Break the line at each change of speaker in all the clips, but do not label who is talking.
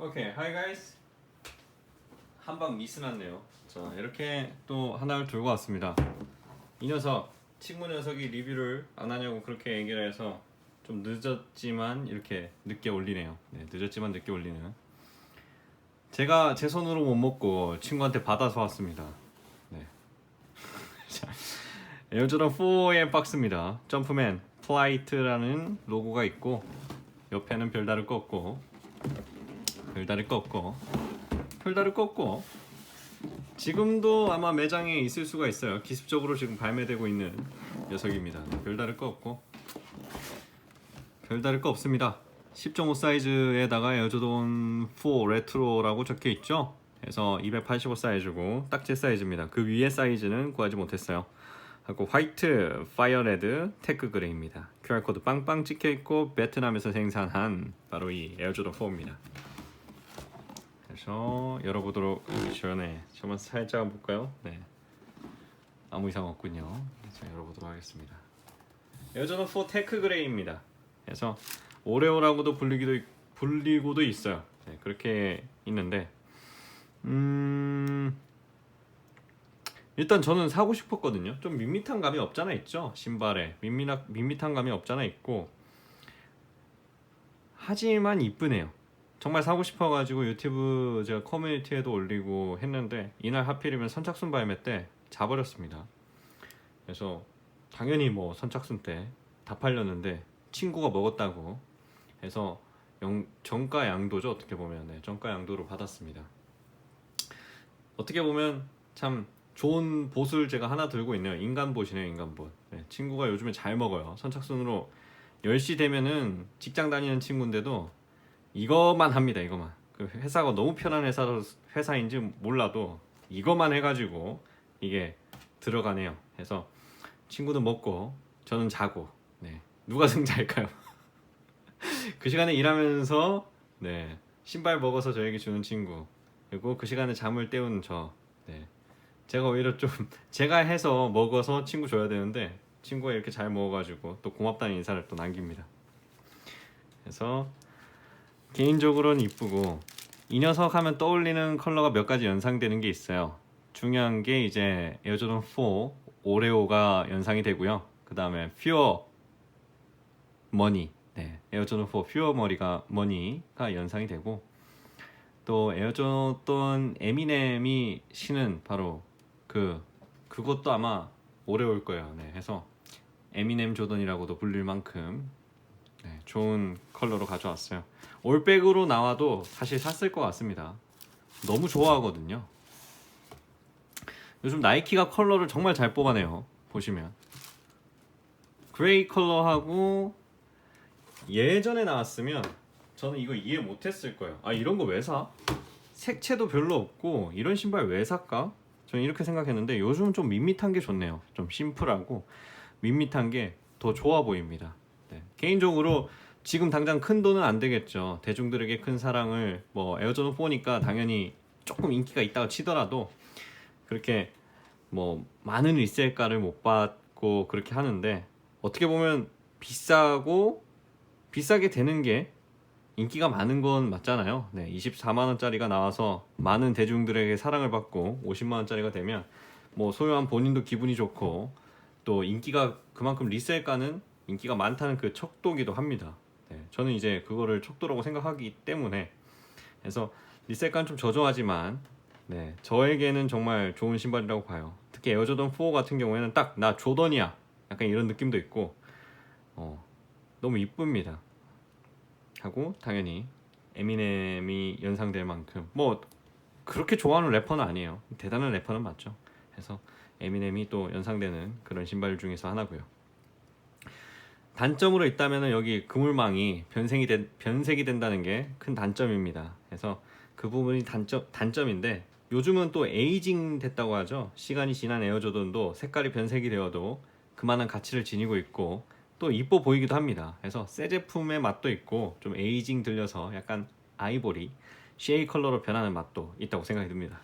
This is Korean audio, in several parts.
오케이, hi guys. 한방 미스 났네요. 자, 이렇게 또 하나를 들고 왔습니다. 이 녀석, 친구 녀석이 리뷰를 안 하냐고 그렇게 얘기를 해서 좀 늦었지만 이렇게 늦게 올리네요. 네, 늦었지만 늦게 올리는. 제가 제 손으로 못 먹고 친구한테 받아서 왔습니다. 네. 자, 에어조던 4의 박스입니다. 점프맨 플라이트라는 로고가 있고 옆에는 별다를 거 없고 별다를 거 없고 별다를 거 없고 지금도 아마 매장에 있을 수가 있어요. 기습적으로 지금 발매되고 있는 녀석입니다. 별다를 거 없고 별다를 거 없습니다. 10.5 사이즈에다가 에어조던 4 레트로라고 적혀 있죠. 그래서 285 사이즈고 딱제 사이즈입니다. 그 위에 사이즈는 구하지 못했어요. 하고 화이트 파이어레드 테크 그레이입니다. QR 코드 빵빵 찍혀 있고 베트남에서 생산한 바로 이 에어조던 4입니다. 그래서 열어보도록 하기 전에 저만 살짝 볼까요? 네. 아무 이상 없군요. 자 열어보도록 하겠습니다. 에어조던 4 테크 그레이입니다. 그래서 오레오라고도 불리기도 있- 불리고도 있어요. 네, 그렇게 있는데 음 일단 저는 사고 싶었거든요. 좀 밋밋한 감이 없잖아 있죠. 신발에 밋밋한 밋밋한 감이 없잖아 있고 하지만 이쁘네요. 정말 사고 싶어가지고 유튜브 제가 커뮤니티에도 올리고 했는데 이날 하필이면 선착순 발매 때 자버렸습니다. 그래서 당연히 뭐 선착순 때 다 팔렸는데 친구가 먹었다고 해서 영, 정가 양도죠 어떻게 보면 네, 정가 양도로 받았습니다. 어떻게 보면 참 좋은 보수를 제가 하나 들고 있네요. 인간봇이네요, 인간봇. 네, 친구가 요즘에 잘 먹어요. 선착순으로 10시 되면은 직장 다니는 친구인데도 이것만 합니다, 이것만. 그 회사가 너무 편한 회사, 회사인지 몰라도 이것만 해가지고 이게 들어가네요. 그래서 친구는 먹고 저는 자고, 네. 누가 승자일까요? 그 시간에 일하면서, 네. 신발 먹어서 저에게 주는 친구. 그리고 그 시간에 잠을 때우는 저, 네. 제가 오히려 좀 제가 해서 먹어서 친구 줘야 되는데 친구가 이렇게 잘 먹어가지고 또 고맙다는 인사를 또 남깁니다. 그래서 개인적으로는 이쁘고 이 녀석 하면 떠올리는 컬러가 몇 가지 연상되는 게 있어요. 중요한 게 이제 에어조던 4 오레오가 연상이 되고요. 그 다음에 퓨어 머니, 네, 에어조던 4 퓨어 머리가 머니가 연상이 되고 또 에어조던 에미넴이 신은 바로 그 그것도 아마 올 거예요. 네, 해서 에미넴 조던이라고도 불릴 만큼 네, 좋은 컬러로 가져왔어요. 올백으로 나와도 사실 샀을 것 같습니다. 너무 좋아하거든요. 요즘 나이키가 컬러를 정말 잘 뽑아내요. 보시면 그레이 컬러하고 예전에 나왔으면 저는 이거 이해 못했을 거예요. 아 이런 거 왜 사? 색채도 별로 없고 이런 신발 왜 살까? 저는 이렇게 생각했는데 요즘 좀 밋밋한 게 좋네요. 좀 심플하고 밋밋한 게 더 좋아 보입니다. 네. 개인적으로 지금 당장 큰 돈은 안 되겠죠. 대중들에게 큰 사랑을 뭐 에어조던 4니까 당연히 조금 인기가 있다고 치더라도 그렇게 뭐 많은 리셀가를 못 받고 그렇게 하는데 어떻게 보면 비싸고 비싸게 되는 게 인기가 많은 건 맞잖아요. 네, 24만 원짜리가 나와서 많은 대중들에게 사랑을 받고 50만 원짜리가 되면 뭐 소유한 본인도 기분이 좋고 또 인기가 그만큼 리셀가는 인기가 많다는 그 척도기도 합니다. 네, 저는 이제 그거를 척도라고 생각하기 때문에 그래서 리셀가는 좀 저조하지만 네, 저에게는 정말 좋은 신발이라고 봐요. 특히 에어조던 4 같은 경우에는 딱 나 조던이야. 약간 이런 느낌도 있고 어, 너무 이쁩니다. 하고 당연히 에미넴이 연상될 만큼 뭐 그렇게 좋아하는 래퍼는 아니에요. 대단한 래퍼는 맞죠. 그래서 에미넴이 또 연상되는 그런 신발 중에서 하나고요. 단점으로 있다면 여기 그물망이 변색이 된 변색이 된다는 게 큰 단점입니다. 그래서 그 부분이 단점 단점인데 요즘은 또 에이징 됐다고 하죠. 시간이 지난 에어조던도 색깔이 변색이 되어도 그만한 가치를 지니고 있고 또 이뻐 보이기도 합니다. 그래서 새 제품의 맛도 있고 좀 에이징 들려서 약간 아이보리 쉐이 컬러로 변하는 맛도 있다고 생각이 듭니다.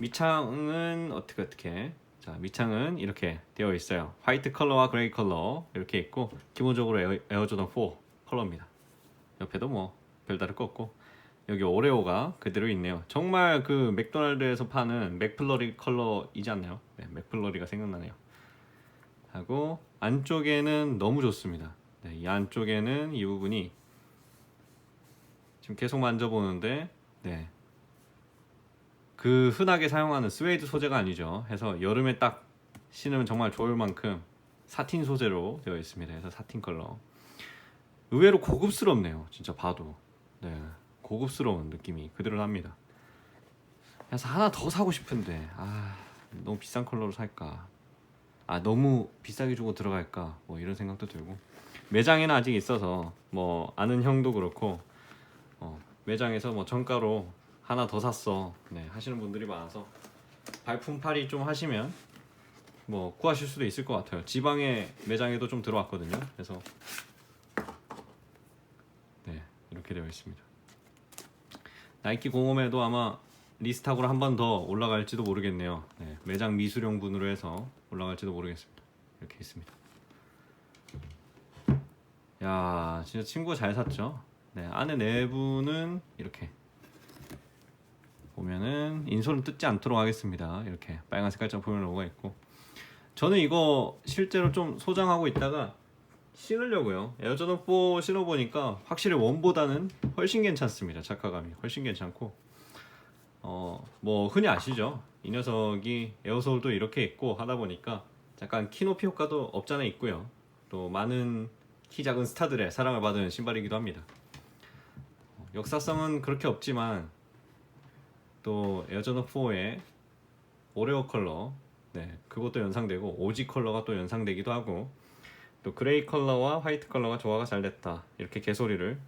밑창은 어떻게 어떻게 자 밑창은 이렇게 되어 있어요. 화이트 컬러와 그레이 컬러 이렇게 있고 기본적으로 에어, 에어조던 4 컬러입니다. 옆에도 뭐 별다를 거 없고 여기 오레오가 그대로 있네요. 정말 그 맥도날드에서 파는 맥플러리 컬러이지 않나요? 네, 맥플러리가 생각나네요. 하고 안쪽에는 너무 좋습니다. 네, 이 안쪽에는 이 부분이 지금 계속 만져보는데 네. 그 흔하게 사용하는 스웨이드 소재가 아니죠. 해서 여름에 딱 신으면 정말 좋을 만큼 사틴 소재로 되어 있습니다. 그래서 사틴 컬러. 의외로 고급스럽네요. 진짜 봐도. 네. 고급스러운 느낌이 그대로 납니다. 그래서 하나 더 사고 싶은데 아 너무 비싼 컬러로 살까? 아 너무 비싸게 주고 들어갈까? 뭐 이런 생각도 들고 매장에는 아직 있어서 뭐 아는 형도 그렇고 어, 매장에서 뭐 정가로 하나 더 샀어 네, 하시는 분들이 많아서 발품팔이 좀 하시면 뭐 구하실 수도 있을 것 같아요. 지방의 매장에도 좀 들어왔거든요. 그래서 네 이렇게 되어 있습니다. 나이키 공홈에도 아마 리스탁으로 한 번 더 올라갈지도 모르겠네요. 네, 매장 미수령 분으로 해서 올라갈지도 모르겠습니다. 이렇게 있습니다. 야, 진짜 친구가 잘 샀죠. 네, 안에 내부는 이렇게 보면은 인솔은 뜯지 않도록 하겠습니다. 이렇게 빨간 색깔 점프면 로고가 있고 저는 이거 실제로 좀 소장하고 있다가 신으려고요. 에어저던 4 신어보니까 확실히 원보다는 훨씬 괜찮습니다. 착화감이 훨씬 괜찮고 어 뭐 흔히 아시죠? 이 녀석이 에어솔도 이렇게 있고 하다 보니까 약간 키 높이 효과도 없잖아 있고요. 또 많은 키 작은 스타들의 사랑을 받은 신발이기도 합니다. 어, 역사성은 그렇게 없지만 또 에어저던 4의 오레오 컬러 네 그것도 연상되고 오지 컬러가 또 연상되기도 하고 또 그레이 컬러와 화이트 컬러가 조화가 잘 됐다 이렇게 개소리를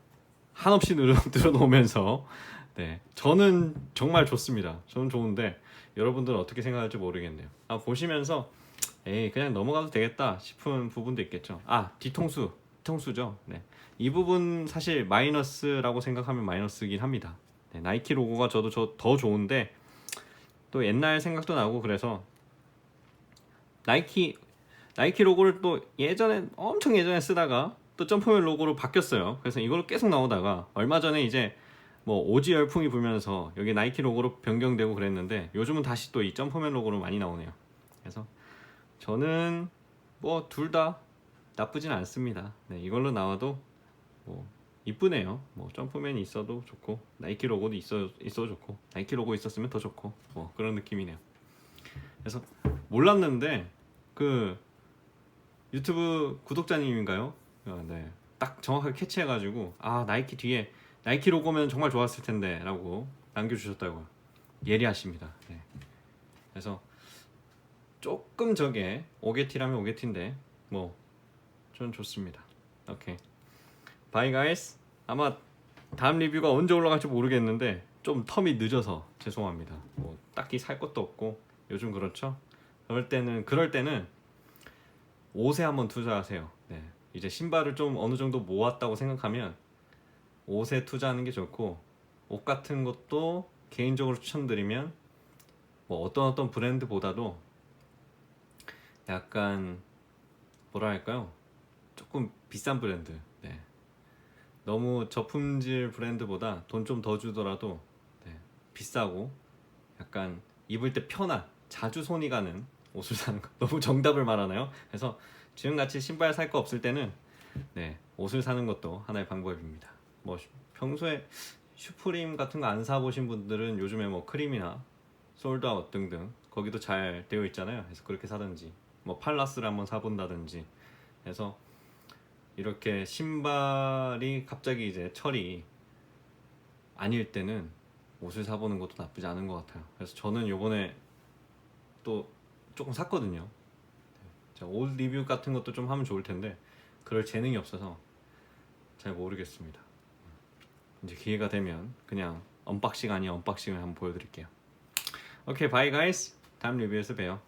한없이 늘어, 들어놓으면서 네 저는 정말 좋습니다. 저는 좋은데 여러분들은 어떻게 생각할지 모르겠네요. 아 보시면서 에이 그냥 넘어가도 되겠다 싶은 부분도 있겠죠. 아 뒤통수 뒤통수죠. 네이 부분 사실 마이너스라고 생각하면 마이너스긴 합니다 네, 나이키 로고가 저도 저 더 좋은데 또 옛날 생각도 나고 그래서 나이키 나이키 로고를 또 예전에 엄청 예전에 쓰다가 또 점프맨 로고로 바뀌었어요. 그래서 이걸로 계속 나오다가 얼마 전에 이제 뭐 오지 열풍이 불면서 여기 나이키 로고로 변경되고 그랬는데 요즘은 다시 또 이 점프맨 로고로 많이 나오네요. 그래서 저는 뭐 둘 다 나쁘진 않습니다. 네, 이걸로 나와도 뭐 이쁘네요. 뭐 점프맨이 있어도 좋고 나이키 로고도 있어 있어 좋고 나이키 로고 있었으면 더 좋고 뭐 그런 느낌이네요. 그래서 몰랐는데 그 유튜브 구독자님인가요? 어, 네. 딱 정확하게 캐치해가지고 아 나이키 뒤에 나이키 로고면 정말 좋았을 텐데라고 남겨주셨다고요. 예리하십니다. 네. 그래서 조금 저게 오게티라면 오게티인데 뭐 저는 좋습니다. 오케이. 바이 가이스. 아마 다음 리뷰가 언제 올라갈지 모르겠는데 좀 텀이 늦어서 죄송합니다. 뭐 딱히 살 것도 없고 요즘 그렇죠. 그럴 때는 그럴 때는 옷에 한번 투자하세요. 네. 이제 신발을 좀 어느 정도 모았다고 생각하면 옷에 투자하는 게 좋고 옷 같은 것도 개인적으로 추천드리면 뭐 어떤 어떤 브랜드보다도 약간 뭐라 할까요? 조금 비싼 브랜드. 네. 너무 저품질 브랜드보다 돈 좀 더 주더라도 네. 비싸고 약간 입을 때 편한 자주 손이 가는 옷을 사는 거 너무 정답을 말하나요? 그래서 지금같이 신발 살 거 없을 때는 네 옷을 사는 것도 하나의 방법입니다. 뭐 평소에 슈프림 같은 거 안 사보신 분들은 요즘에 뭐 크림이나 솔드아웃 등등 거기도 잘 되어 있잖아요. 그래서 그렇게 사든지 뭐 팔라스를 한번 사본다든지 해서 이렇게 신발이 갑자기 이제 철이 아닐 때는 옷을 사보는 것도 나쁘지 않은 것 같아요. 그래서 저는 요번에 또 조금 샀거든요. 옷 리뷰 같은 것도 좀 하면 좋을 텐데 그럴 재능이 없어서 잘 모르겠습니다. 이제 기회가 되면 그냥 언박싱 아닌 언박싱을 한번 보여드릴게요. 오케이 바이 가이스 다음 리뷰에서 봬요.